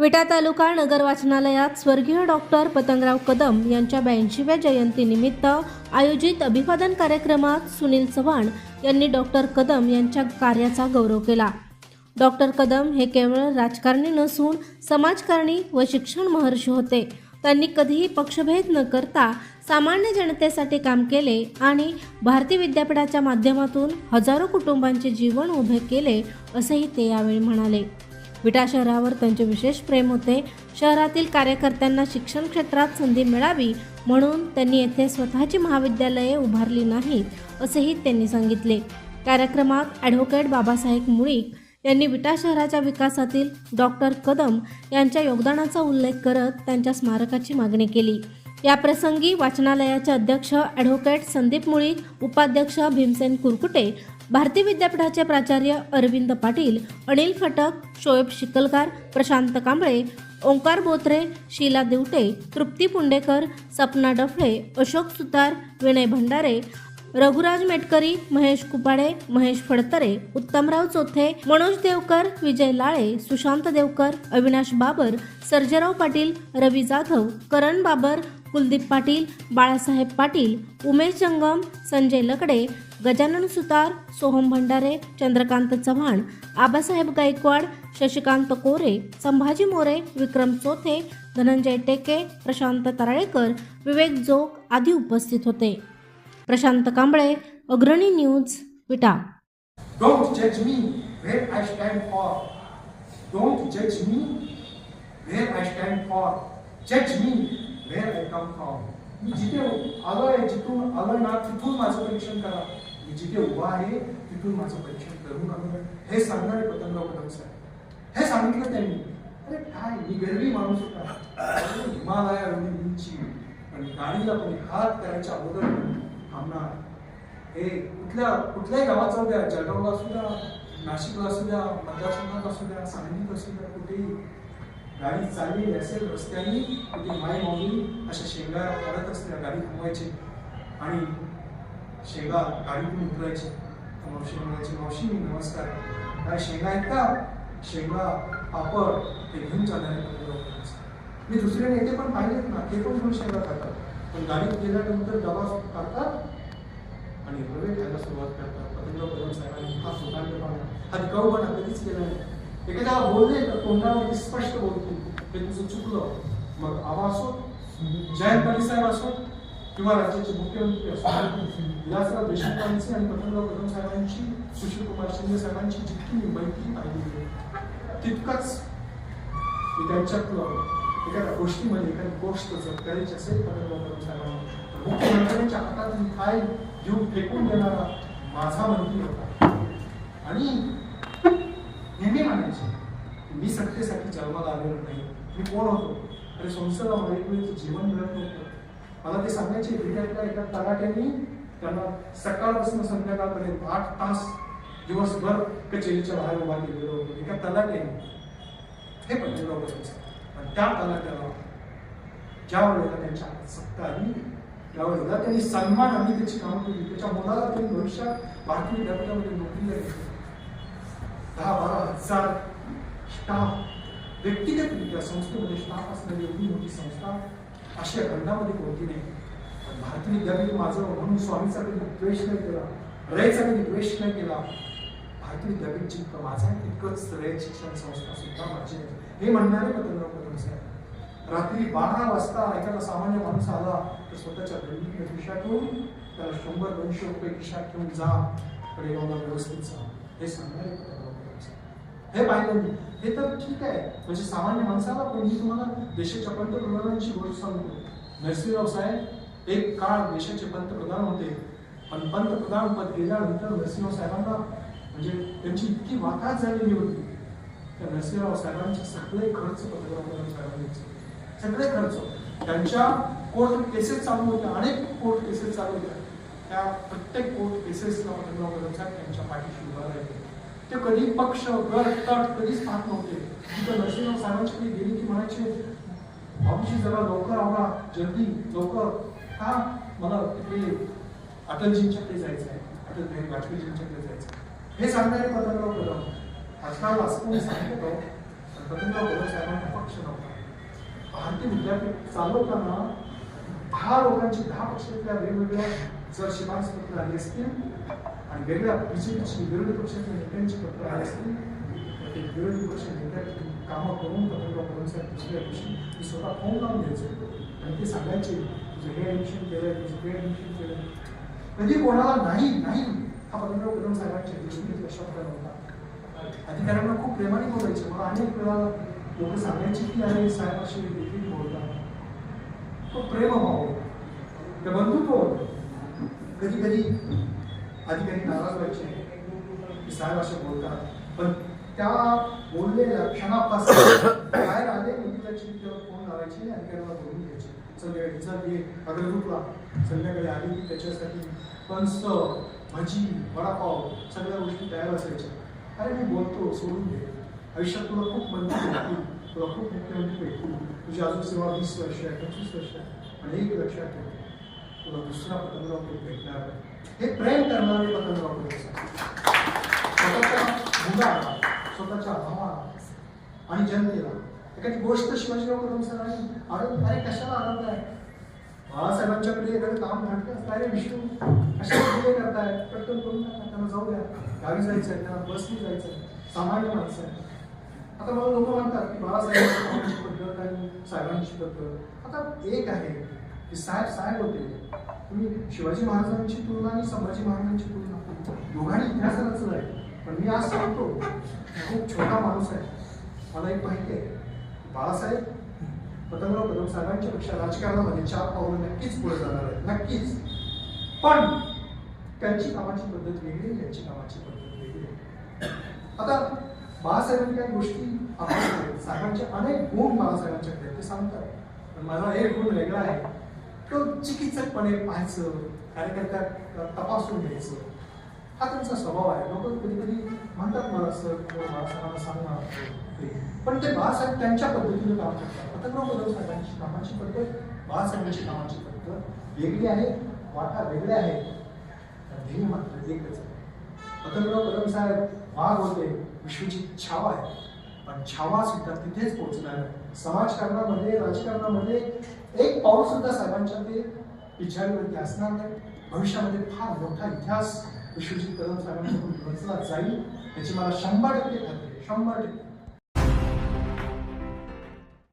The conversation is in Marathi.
विटा तालुका नगर वाचनालयात स्वर्गीय डॉक्टर पतंगराव कदम यांच्या ब्याऐंशीव्या जयंतीनिमित्त आयोजित अभिवादन कार्यक्रमात सुनील चव्हाण यांनी डॉक्टर कदम यांच्या कार्याचा गौरव केला. डॉक्टर कदम हे केवळ राजकारणी नसून समाजकारणी व शिक्षण महर्षी होते. त्यांनी कधीही पक्षभेद न करता सामान्य जनतेसाठी काम केले आणि भारतीय विद्यापीठाच्या माध्यमातून हजारो कुटुंबांचे जीवन उभे केले असेही ते यावेळी म्हणाले. विटा शहरावर त्यांचे विशेष प्रेम होते. शहरातील कार्यकर्त्यांना शिक्षण क्षेत्रात संधी मिळावी म्हणून त्यांनी येथे स्वतःची महाविद्यालये उभारली नाहीत असेही त्यांनी सांगितले. कार्यक्रमात ॲडव्होकेट बाबासाहेब मुळीक यांनी विटा शहराच्या विकासातील डॉक्टर कदम यांच्या योगदानाचा उल्लेख करत त्यांच्या स्मारकाची मागणी केली. या प्रसंगी वाचनालयाचे अध्यक्ष ॲडव्होकेट संदीप मुळीक उपाध्यक्ष भीमसेन कुरकुटे भारती विद्यापीठाचे प्राचार्य अरविंद पाटील अनिल फटक शोएब शिकलकार प्रशांत कांबळे ओंकार बोत्रे शीला दिवटे तृप्ती पुंडेकर सपना डफळे अशोक सुतार विनय भंडारे रघुराज मेटकरी महेश कुपाडे महेश फडतरे उत्तमराव चोथे मनोज देवकर विजय लाळे सुशांत देवकर अविनाश बाबर सर्जेराव पाटील रवी जाधव करण बाबर कुलदीप पाटील बाळासाहेब पाटील उमेश जंगम संजय लकडे गजानन सुतार सोहम भंडारे चंद्रकांत चव्हाण आबासाहेब गायकवाड शशिकांत कोरे संभाजी मोरे विक्रम चोथे धनंजय टेके प्रशांत तराळेकर विवेक जोग आदी उपस्थित होते Prashant Kamble Agrani news Vita Don't judge me where I stand for. Don't judge me where I stand for. Judge me where I come from. मी जिथे आलो आहे जिथून आलो ना तिथून माझं परीक्षण करा मी जिथे उभा आहे तिथून माझं परीक्षण करून आलोय हे सांगणारे पतंगराव कदम साहेब हे सांगितलं त्यांनी. अरे काय मी गरबी माणूस होता. अरे हिमालया उंची. पण गाडीला कोणी हात करायच्या अगोदर थांबणार. हे कुठल्या कुठल्याही गावात जाऊ द्या जळगावला असू द्या नाशिकला असू द्या मतदारसंघात असू द्या सांगलीत असू द्या कुठेही. गाडी चालली असेल रस्त्याने कुठे माय माऊली अशा शेंगा पडत असल्या गाडी थांबवायची. आणि शेंगा गाडीतून उतरायची. मावशी म्हणायची मावशी नमस्कार. काय शेंगा आहेत का? शेंगा पापड. ते घेऊन जाणारे मी दुसरे नेते पण पाहिलेत ना ते पण घेऊन शेंगा खातात. पण गाडीत गेल्यानंतर डबा काढतात आणि रवे खायला सुरुवात करतात. पतंग कदम साहेबांनी हा सुतांतपणा हा टिकाऊपणा कधीच केला नाही. एखादा बोलले तर तोंडावरती स्पष्ट बोलतील. ते तुझं चुकलं. मग आवा असो जयंत पाटील साहेब असो किंवा राज्याचे मुख्यमंत्री असो विलासराव देशमुखांची आणि पतंगराव कदम साहेबांची सुशील कुमार शिंदे साहेबांची जितकी मी मैत्री पाहिली तितकंच मी त्यांच्यातलं एखाद्या गोष्टीमध्ये एखादी गोष्ट जर करायची असेल पतंगराव कदम साहेबांना मुख्यमंत्र्यांच्या हातातून काय घेऊन फेकून देणारा माझा मंत्री होता. आणि नेहमी म्हणायचे मी सत्तेसाठी जन्माला आलेलो नाही. मी कोण होतो? अरे संस्थेला मला जीवन मिळत नव्हतं मला ते सांगायचे विद्यार्थ्या एका तलाट्यांनी त्यांना सकाळपासून संध्याकाळपर्यंत आठ तास दिवसभर कचेरीच्या बाहेर उभा केलेलं होतं. एका तलाट्याने हे पटलेलं होतं. आणि त्या तलाट्याला ज्या वेळेला त्यांच्या सत्ता आली त्यावेळेला त्यांनी सन्मान आणि त्याची काम केली. त्याच्या मुलाला त्यांनी भविष्यात भारतीय विद्यापीठामध्ये नोकरीला घेतली दहा बारा हजार स्टाफ व्यक्तिगतरित्या संस्थेमध्ये स्टाफ असणारी एवढी मोठी संस्था अशा खंडामध्ये कोणती नाही. भारतीय विद्यापीठ माझं म्हणून स्वामीचा कधी द्वेष नाही केला. रयचा कधी द्वेष नाही केला. भारतीय विद्यापीठ जितकं माझं आहे. तितकंच रयत शिक्षण संस्था सुद्धा माझी हे म्हणणारे पतंगराव कदम साहेब. रात्री बारा वाजता एखादा सामान्य माणूस आला तर स्वतःच्या दंडी खिशा ठेवून त्याला शंभर दोनशे रुपये खिशा घेऊन जा. कडेगावला व्यवस्थित जा हे सांगणारे पतंगराव कदम साहेब. हे पाहिलं मी. हे तर ठीक आहे. म्हणजे सामान्य माणसाला पण मी तुम्हाला देशाच्या पंतप्रधानांची गोष्ट सांगतो नरसिंहराव साहेब एक काळ देशाचे पंतप्रधान होते. पण पंतप्रधान पद गेल्यानंतर नरसिंहराव साहेबांना म्हणजे त्यांची इतकी वाताहत झालेली होती. त्या नरसिंहराव साहेबांचे सगळे खर्च पंतप्रधान साहेबांचे सगळे खर्च. त्यांच्या कोर्ट केसेस चालू होत्या अनेक कोर्ट केसेस चालू होत्या. त्या प्रत्येक कोर्ट केसेसला पंतप्रधान साहेब त्यांच्या पाठीशी उभा राहिले ते कधी पक्ष गट तट कधीच पाहत नव्हते. तिथं नरसिंहराव साहेबांच्याकडे गेली की म्हणायचे बाबूजी जरा लवकर आवडा जल्दी लवकर. हा मला तिकडे अटलजींच्याकडे जायचं आहे. अटल बिहारी वाजपेयीजींच्याकडे जायचं आहे. हे सांगणारे पतंगराव कदम आजकाल असं कोणी सांगतो पतंगराव कदम साहेबांना पक्ष नव्हता. भारतीय विद्यापीठ चालवताना दहा लोकांची दहा पक्षातल्या वेगवेगळ्या जर शिफारस पत्र आली असतील आणि वेगळ्या बीजेपीची विरोधी पक्षाच्या म्हणजे नेत्यांची पत्र आली असतील ते विरोधी पक्ष नेत्या कामं करून पत्रकार करून दुसऱ्या दिवशी मी स्वतः फोन लावून द्यायचो आणि ते सांगायचे तुझं हे ऍडमिशन केलंय तुझं ते ऍडमिशन केलंय. कधी कोणाला नाही नाही हा पत्रकार कदम साहेबांच्या दृष्टीने शब्द नव्हता अधिकाऱ्यांना खूप प्रेमाने बोलायचे. मला अनेक वेळा लोक सांगायचे की अरे साहेबाशी देखील बोलता तो प्रेमभाव ते बंधुत्व होतं. कधी कधी अधिकारी नाराज व्हायचे की साहेब असे बोलतात. पण त्या बोललेल्या क्षणापासून बाहेर आले म्हणजे त्याची फोन लावायचे आणि अधिकाऱ्याला बोलून घ्यायचे. संध्याकाळी जर संध्याकाळी आली की त्याच्यासाठी पंच भजी वडापाव सगळ्या गोष्टी तयार असायच्या. अरे मी बोलतो सोडून घे आयुष्यात तुला खूप मंत्री भेटतील तुला खूप मुख्यमंत्री भेटतील तुझी अजून सेवा वीस वर्ष आहे पंचवीस वर्ष आहे. आणि एक लक्षात ठेव. तुला दुसरा पतंगराव भेटणार नाही. हे प्रेम करणारे पतंगराव वापरले स्वतःच्या मुलाला स्वतःच्या भावाला आणि जनतेला. एखादी गोष्ट शिवाजीराव कदम सरांनी आरोप अरे कशाला आनंद आहे? बाळासाहेबांच्याकडे एखादं काम घाटलं असतं अरे विष्णू कशाला पुढे करताय? पटकन करून टाका त्यांना जाऊ द्या. गावी जायचं आहे त्यांना बसने जायचं आहे सामान्य माणसं आहे आता मला लोक म्हणतात की बाळासाहेबांची पद्धत आणि साहेबांची पद्धत. आता एक आहे की साहेब साहेब होते. तुम्ही शिवाजी महाराजांची तुलना आणि संभाजी महाराजांची तुलना. दोघांनी इतिहासालाच आहे पण मी आज सांगतो खूप छोटा माणूस आहे. मला एक माहिती आहे. बाळासाहेब पतंगराव कदम साहेबांच्या पेक्षा राजकारणामध्ये चार पावलं नक्कीच पुढे जाणार आहेत. नक्कीच. पण त्यांची कामाची पद्धत वेगळी त्यांची कामाची पद्धत वेगळी आहे. आता बाळासाहेबांनी काही गोष्टी आम्हाला साहेबांचे अनेक गुण बाळासाहेबांच्याकडे ते सांगतात. पण माझा एक गुण वेगळा आहे. तो चिकित्सकपणे पाहायचं कार्यकर्त्या तपासून घ्यायचं हा त्यांचा स्वभाव आहे. लोक कधी कधी म्हणतात मला सर किंवा बाळासाहेबांना सांगणार ते. पण ते बाळासाहेब त्यांच्या पद्धतीने काम करतात. पतंगराव कदम साहेबांची कामाची पद्धत बाळासाहेबांची कामाची पद्धत वेगळी आहे वाटा वेगळ्या आहेत. ध्येय मात्र एकच आहे. पतंगराव कदम साहेब वाघ होते विश्वची छावा आहे पण छावा सुद्धा तिथेच पोहोचणार आहे समाजकारणामध्ये राजकारणामध्ये एक पाऊल सुद्धा साहेबांच्या ते पिछाडीवरती असणार नाही. भविष्यामध्ये फार मोठा इतिहास विश्वजित कदम साहेबांकडून रचला जाईल याची मला शंभर टक्के खात्री शंभर टक्के.